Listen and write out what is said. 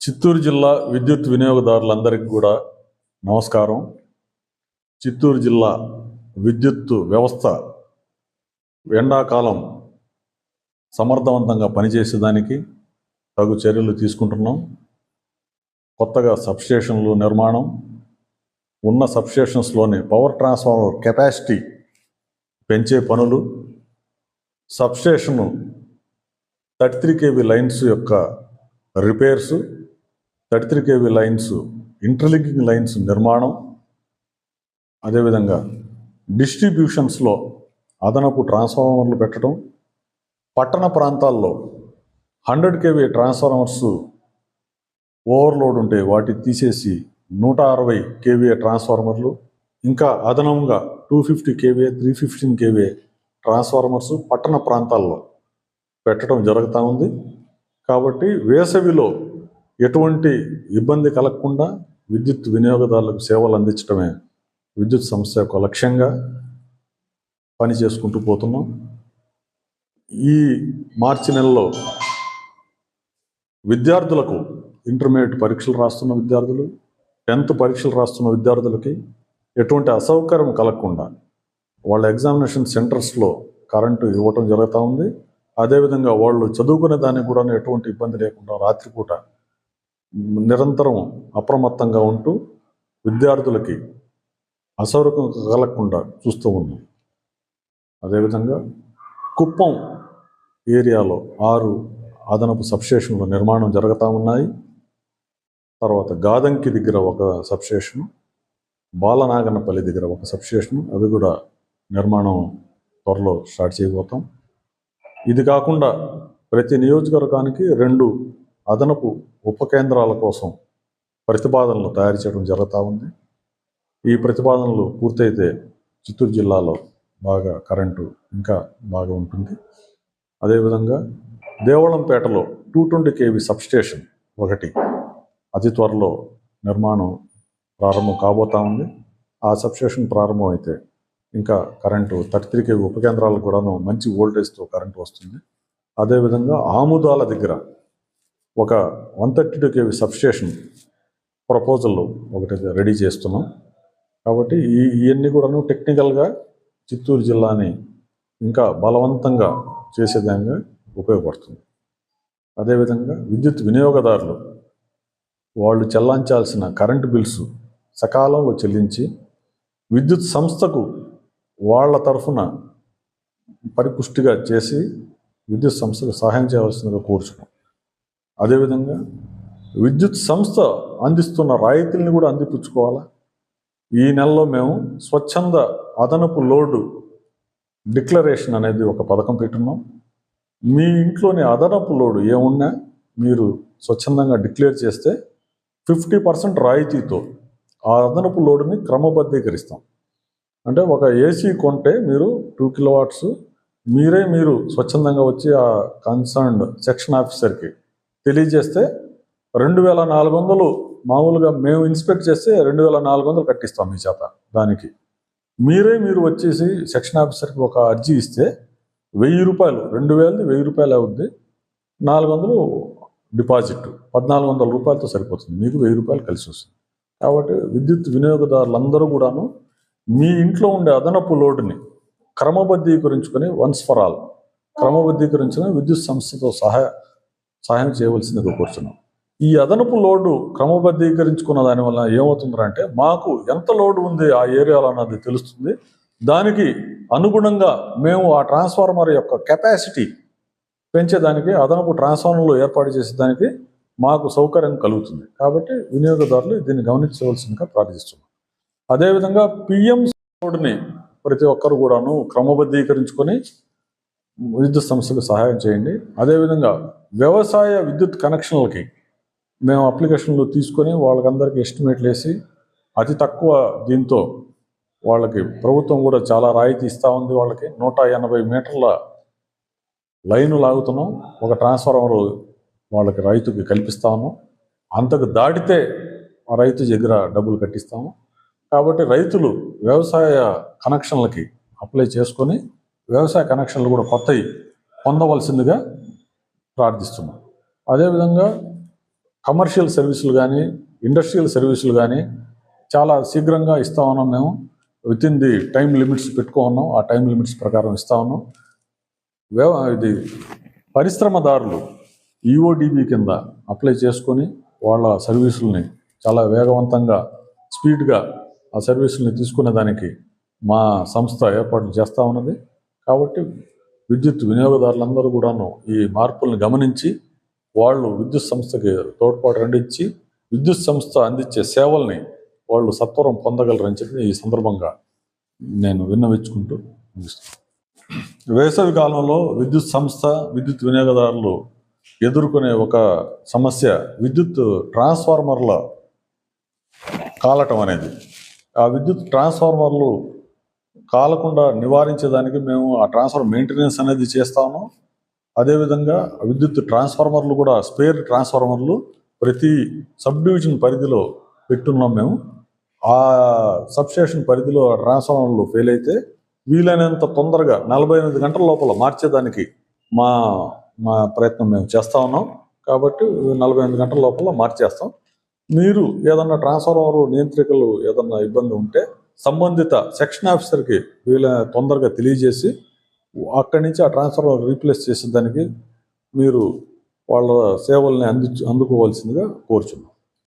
చిత్తూరు జిల్లా విద్యుత్ వినియోగదారులందరికీ కూడా నమస్కారం. చిత్తూరు జిల్లా విద్యుత్ వ్యవస్థ ఎండాకాలం సమర్థవంతంగా పనిచేసేదానికి తగు చర్యలు తీసుకుంటున్నాం. కొత్తగా సబ్స్టేషన్లు నిర్మాణం ఉన్న సబ్స్టేషన్స్లోని పవర్ ట్రాన్స్ఫార్మర్ కెపాసిటీ పెంచే పనులు substation thirty three KB lines యొక్క repairs thirty three KV lines interlinking lines నిర్మాణం అదేవిధంగా డిస్ట్రిబ్యూషన్స్లో అదనపు ట్రాన్స్ఫార్మర్లు పెట్టడం పట్టణ ప్రాంతాల్లో హండ్రెడ్ కేవీ ట్రాన్స్ఫార్మర్స్ ఓవర్లోడ్ ఉంటే వాటి తీసేసి నూట అరవై కేవీఏ ట్రాన్స్ఫార్మర్లు ఇంకా అదనంగా two fifty KVA three fifteen KVA transformers పట్టణ ప్రాంతాల్లో పెట్టడం జరుగుతూ ఉంది. కాబట్టి వేసవిలో ఎటువంటి ఇబ్బంది కలగకుండా విద్యుత్ వినియోగదారులకు సేవలు అందించడమే విద్యుత్ సంస్థ యొక్క లక్ష్యంగా పని చేసుకుంటూ పోతున్నాం. ఈ మార్చి నెలలో విద్యార్థులకు ఇంటర్మీడియట్ పరీక్షలు రాస్తున్న విద్యార్థులు టెన్త్ పరీక్షలు రాస్తున్న విద్యార్థులకి ఎటువంటి అసౌకర్యం కలగకుండా వాళ్ళ ఎగ్జామినేషన్ సెంటర్స్లో కరెంటు ఇవ్వటం జరుగుతూ ఉంది. అదేవిధంగా వాళ్ళు చదువుకునే దానికి కూడా ఎటువంటి ఇబ్బంది లేకుండా రాత్రిపూట నిరంతరం అప్రమత్తంగా ఉంటూ విద్యార్థులకి అసౌకర్యం కలగకుండా చూస్తూ ఉన్నాం. అదేవిధంగా కుప్పం ఏరియాలో ఆరు అదనపు సబ్స్టేషన్ల నిర్మాణం జరుగుతూ ఉన్నాయి. తర్వాత గాదంకి దగ్గర ఒక సబ్స్టేషను బాలనాగనపల్లి దగ్గర ఒక సబ్స్టేషను అవి కూడా నిర్మాణం త్వరలో స్టార్ట్ చేయబోతాం. ఇది కాకుండా ప్రతి నియోజకవర్గానికి రెండు అదనపు ఉప కేంద్రాల కోసం ప్రతిపాదనలు తయారు చేయడం జరుగుతూ ఉంది. ఈ ప్రతిపాదనలు పూర్తయితే చిత్తూరు జిల్లాలో బాగా కరెంటు ఇంకా బాగా ఉంటుంది. అదేవిధంగా దేవళంపేటలో టూ ట్వంటీ కేవీ సబ్స్టేషన్ ఒకటి అతి త్వరలో నిర్మాణం ప్రారంభం కాబోతా ఉంది. ఆ సబ్స్టేషన్ ప్రారంభం అయితే ఇంకా కరెంటు థర్టీ త్రీ కేవీ ఉపకేంద్రాలకు కూడాను మంచి వోల్టేజ్తో కరెంటు వస్తుంది. అదేవిధంగా ఆముదాల దగ్గర ఒక one thirty two KV substation proposal ఒకటి రెడీ చేస్తున్నాం. కాబట్టి ఈ ఇవన్నీ కూడాను టెక్నికల్గా చిత్తూరు జిల్లాని ఇంకా బలవంతంగా చేసేదానికి ఉపయోగపడుతుంది. అదేవిధంగా విద్యుత్ వినియోగదారులు వాళ్ళు చెల్లించాల్సిన కరెంటు బిల్స్ సకాలంలో చెల్లించి విద్యుత్ సంస్థకు వాళ్ళ తరఫున పరిపుష్టిగా చేసి విద్యుత్ సంస్థకు సహాయం చేయవలసిందిగా కోరుచున్నాం. అదేవిధంగా విద్యుత్ సంస్థ అందిస్తున్న రాయితీలను కూడా అందిపుచ్చుకోవాలా? ఈ నెలలో మేము స్వచ్ఛంద అదనపు లోడు డిక్లరేషన్ అనేది ఒక పథకం పెట్టున్నాం. మీ ఇంట్లోని అదనపు లోడు ఏమున్నా మీరు స్వచ్ఛందంగా డిక్లేర్ చేస్తే ఫిఫ్టీ పర్సెంట్ రాయితీతో ఆ అదనపు లోడుని క్రమబద్ధీకరిస్తాం. అంటే ఒక ఏసీ కొంటే మీరు టూ కిలోవాట్స్ మీరే మీరు స్వచ్ఛందంగా వచ్చి ఆ కన్సర్న్డ్ సెక్షన్ ఆఫీసర్కి తెలియజేస్తే రెండు వేల నాలుగు వందలు మామూలుగా మేము ఇన్స్పెక్ట్ చేస్తే రెండు వేల నాలుగు వందలు కట్టిస్తాం మీ చేత దానికి. మీరే మీరు వచ్చేసి సెక్షన్ ఆఫీసర్కి ఒక అర్జీ ఇస్తే వెయ్యి రూపాయలు రెండు వేలది వెయ్యి రూపాయలు అవుద్ది. నాలుగు వందలు డిపాజిట్ పద్నాలుగు వందల రూపాయలతో సరిపోతుంది. మీకు వెయ్యి రూపాయలు కలిసి వస్తుంది. కాబట్టి విద్యుత్ వినియోగదారులందరూ కూడాను మీ ఇంట్లో ఉండే అదనపు లోడ్ని క్రమబద్ధీకరించుకొని వన్స్ ఫర్ ఆల్ క్రమబద్ధీకరించిన విద్యుత్ సంస్థతో సహాయ సాయం చేయవలసిందిగా కోరుతున్నాం ఈ అదనపు లోడు క్రమబద్ధీకరించుకున్న దానివల్ల ఏమవుతుందంటే మాకు ఎంత లోడు ఉంది ఆ ఏరియాలో అన్నది తెలుస్తుంది. దానికి అనుగుణంగా మేము ఆ ట్రాన్స్ఫార్మర్ యొక్క కెపాసిటీ పెంచేదానికి అదనపు ట్రాన్స్ఫార్మర్లు ఏర్పాటు చేసేదానికి మాకు సౌకర్యం కలుగుతుంది. కాబట్టి వినియోగదారులు దీన్ని గమనించవలసిందిగా ప్రార్థిస్తున్నాం. అదేవిధంగా పిఎం లోడ్ని ప్రతి ఒక్కరు కూడాను క్రమబద్ధీకరించుకొని విద్యుత్ సంస్థకు సహాయం చేయండి. అదేవిధంగా వ్యవసాయ విద్యుత్ కనెక్షన్లకి మేము అప్లికేషన్లు తీసుకొని వాళ్ళకందరికీ ఎస్టిమేట్లు వేసి అతి తక్కువ దీంతో వాళ్ళకి ప్రభుత్వం కూడా చాలా రాయితీ ఇస్తూ ఉంది వాళ్ళకి. నూట ఎనభై మీటర్ల లైన్ లాగుతున్నాం. ఒక ట్రాన్స్ఫార్మర్ వాళ్ళకి రైతుకి కల్పిస్తా ఉన్నాం. అంతకు దాటితే రైతు దగ్గర డబ్బులు కట్టిస్తాము. కాబట్టి రైతులు వ్యవసాయ కనెక్షన్లకి అప్లై చేసుకొని వ్యవసాయ కనెక్షన్లు కూడా కొత్తవి పొందవలసిందిగా ప్రార్థిస్తున్నాం. అదేవిధంగా కమర్షియల్ సర్వీసులు కానీ ఇండస్ట్రియల్ సర్వీసులు కానీ చాలా శీఘ్రంగా ఇస్తా ఉన్నాం మేము. With in the time limits పెట్టుకో ఉన్నాం. ఆ టైం లిమిట్స్ ప్రకారం ఇస్తా ఉన్నాం. వ్యవ ఇది పరిశ్రమదారులు ఈఓడిబి కింద అప్లై చేసుకొని వాళ్ళ సర్వీసుల్ని చాలా వేగవంతంగా స్పీడ్గా ఆ సర్వీసుల్ని తీసుకునే దానికి మా సంస్థ ఏర్పాటు చేస్తూ ఉన్నది. కాబట్టి విద్యుత్ వినియోగదారులందరూ కూడాను ఈ మార్పుల్ని గమనించి వాళ్ళు విద్యుత్ సంస్థకి తోడ్పాటు అందించి విద్యుత్ సంస్థ అందించే సేవల్ని వాళ్ళు సత్వరం పొందగలరని చెప్పి ఈ సందర్భంగా నేను విన్నవించుకుంటూ వేసవి కాలంలో విద్యుత్ సంస్థ విద్యుత్ వినియోగదారులు ఎదుర్కొనే ఒక సమస్య విద్యుత్ ట్రాన్స్ఫార్మర్ల కాలటం అనేది. ఆ విద్యుత్ ట్రాన్స్ఫార్మర్లు కాలకుండా నివారించేదానికి మేము ఆ ట్రాన్స్ఫార్మర్ మెయింటెనెన్స్ అనేది చేస్తాము. అదేవిధంగా విద్యుత్ ట్రాన్స్ఫార్మర్లు కూడా స్పేర్ ట్రాన్స్ఫార్మర్లు ప్రతి సబ్ డివిజన్ పరిధిలో పెట్టున్నాం మేము. ఆ సబ్స్టేషన్ పరిధిలో ఆ ట్రాన్స్ఫార్మర్లు ఫెయిల్ అయితే వీలైనంత తొందరగా నలభై ఎనిమిది గంటల లోపల మార్చేదానికి మా మా ప్రయత్నం మేము చేస్తా ఉన్నాం. కాబట్టి నలభై ఎనిమిది గంటల లోపల మార్చేస్తాం. మీరు ఏదన్నా ట్రాన్స్ఫార్మర్ నియంత్రికలు ఏదన్నా ఇబ్బంది ఉంటే సంబంధిత సెక్షన్ ఆఫీసర్కి వీళ్ళ తొందరగా తెలియజేసి అక్కడి నుంచి ఆ ట్రాన్స్ఫర్ రీప్లేస్ చేసేదానికి మీరు వాళ్ళ సేవల్ని అంది అందుకోవాల్సిందిగా కోరుచున్నాం.